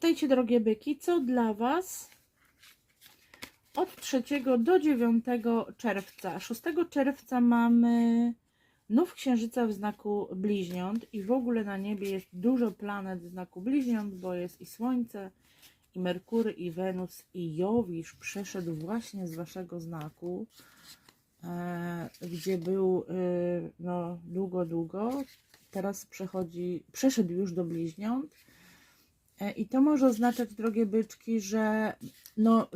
Czytajcie, drogie byki, co dla Was od 3 do 9 czerwca. 6 czerwca mamy nów księżyca w znaku bliźniąt i w ogóle na niebie jest dużo planet w znaku bliźniąt, bo jest i Słońce, i Merkury, i Wenus, i Jowisz przeszedł właśnie z Waszego znaku, e, gdzie był e, no, długo, długo. Teraz przechodzi, przeszedł już do bliźniąt. E, I to może oznaczać, drogie byczki, że no,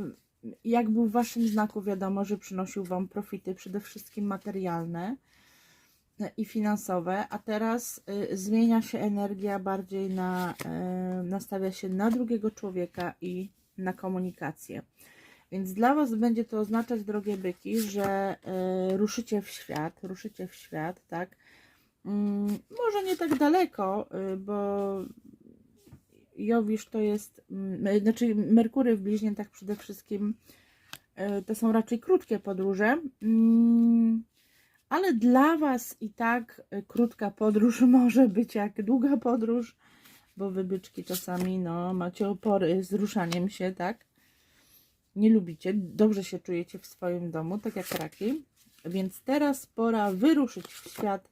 jak był w waszym znaku, wiadomo, że przynosił wam profity, przede wszystkim materialne e, i finansowe, a teraz y, zmienia się energia bardziej na, nastawia się na drugiego człowieka i na komunikację. Więc dla was będzie to oznaczać, drogie byki, że ruszycie w świat, ruszycie w świat, tak? Mm, może nie tak daleko, bo Jowisz to jest, mm, znaczy Merkury w bliźniętach przede wszystkim e, to są raczej krótkie podróże, mm, ale dla Was i tak e, krótka podróż może być jak długa podróż, bo wy byczki czasami no, macie opory z ruszaniem się, tak? Nie lubicie, dobrze się czujecie w swoim domu, tak jak raki, więc teraz pora wyruszyć w świat,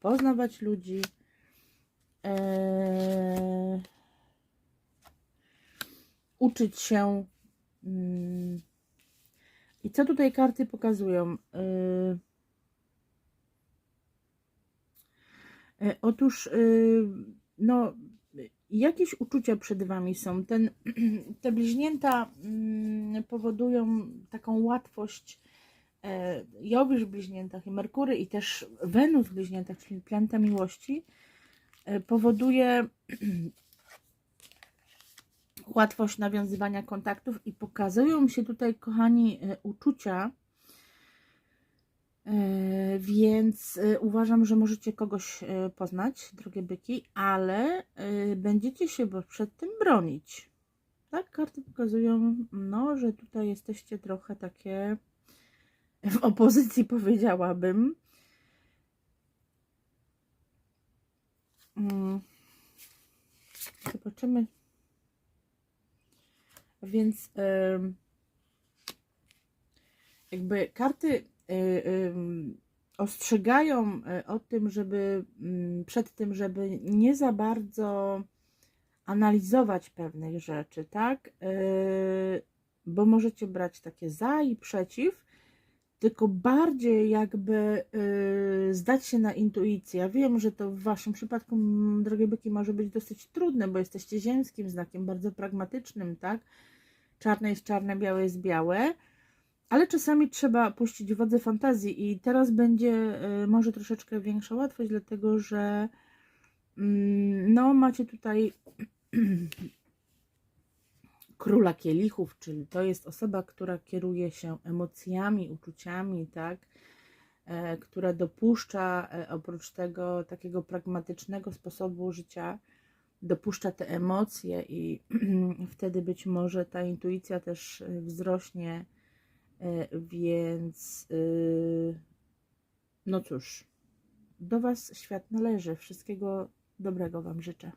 poznawać ludzi, Eee, uczyć się. mm. I co tutaj karty pokazują? Yy, yy, Otóż, yy, no, jakieś uczucia przed Wami są. Ten, te bliźnięta mm, powodują taką łatwość. e, Jowisz w bliźniętach i Merkury i też Wenus w bliźniętach, czyli planeta miłości, e, powoduje łatwość nawiązywania kontaktów i pokazują się tutaj, kochani, e, uczucia. E, Więc e, uważam, że możecie kogoś poznać, drogie byki, ale będziecie się przed tym bronić. Tak, karty pokazują, no, że tutaj jesteście trochę takie w opozycji, powiedziałabym. Mm. Zobaczymy. Więc jakby karty y, ostrzegają y, o tym, żeby mm, przed tym, żeby nie za bardzo analizować pewnych rzeczy, tak? Y, Bo możecie brać takie za i przeciw, tylko bardziej jakby y, zdać się na intuicję. Ja wiem, że to w waszym przypadku, drogie byki, może być dosyć trudne, bo jesteście ziemskim znakiem, bardzo pragmatycznym, tak? Czarne jest czarne, białe jest białe, ale czasami trzeba puścić wodze fantazji i teraz będzie y, może troszeczkę większa łatwość, dlatego że mm, no macie tutaj króla kielichów, czyli to jest osoba, która kieruje się emocjami, uczuciami, tak? E, która dopuszcza e, oprócz tego takiego pragmatycznego sposobu życia, dopuszcza te emocje i wtedy być może ta intuicja też e, wzrośnie, e, więc y, no cóż, do Was świat należy. Wszystkiego dobrego Wam życzę.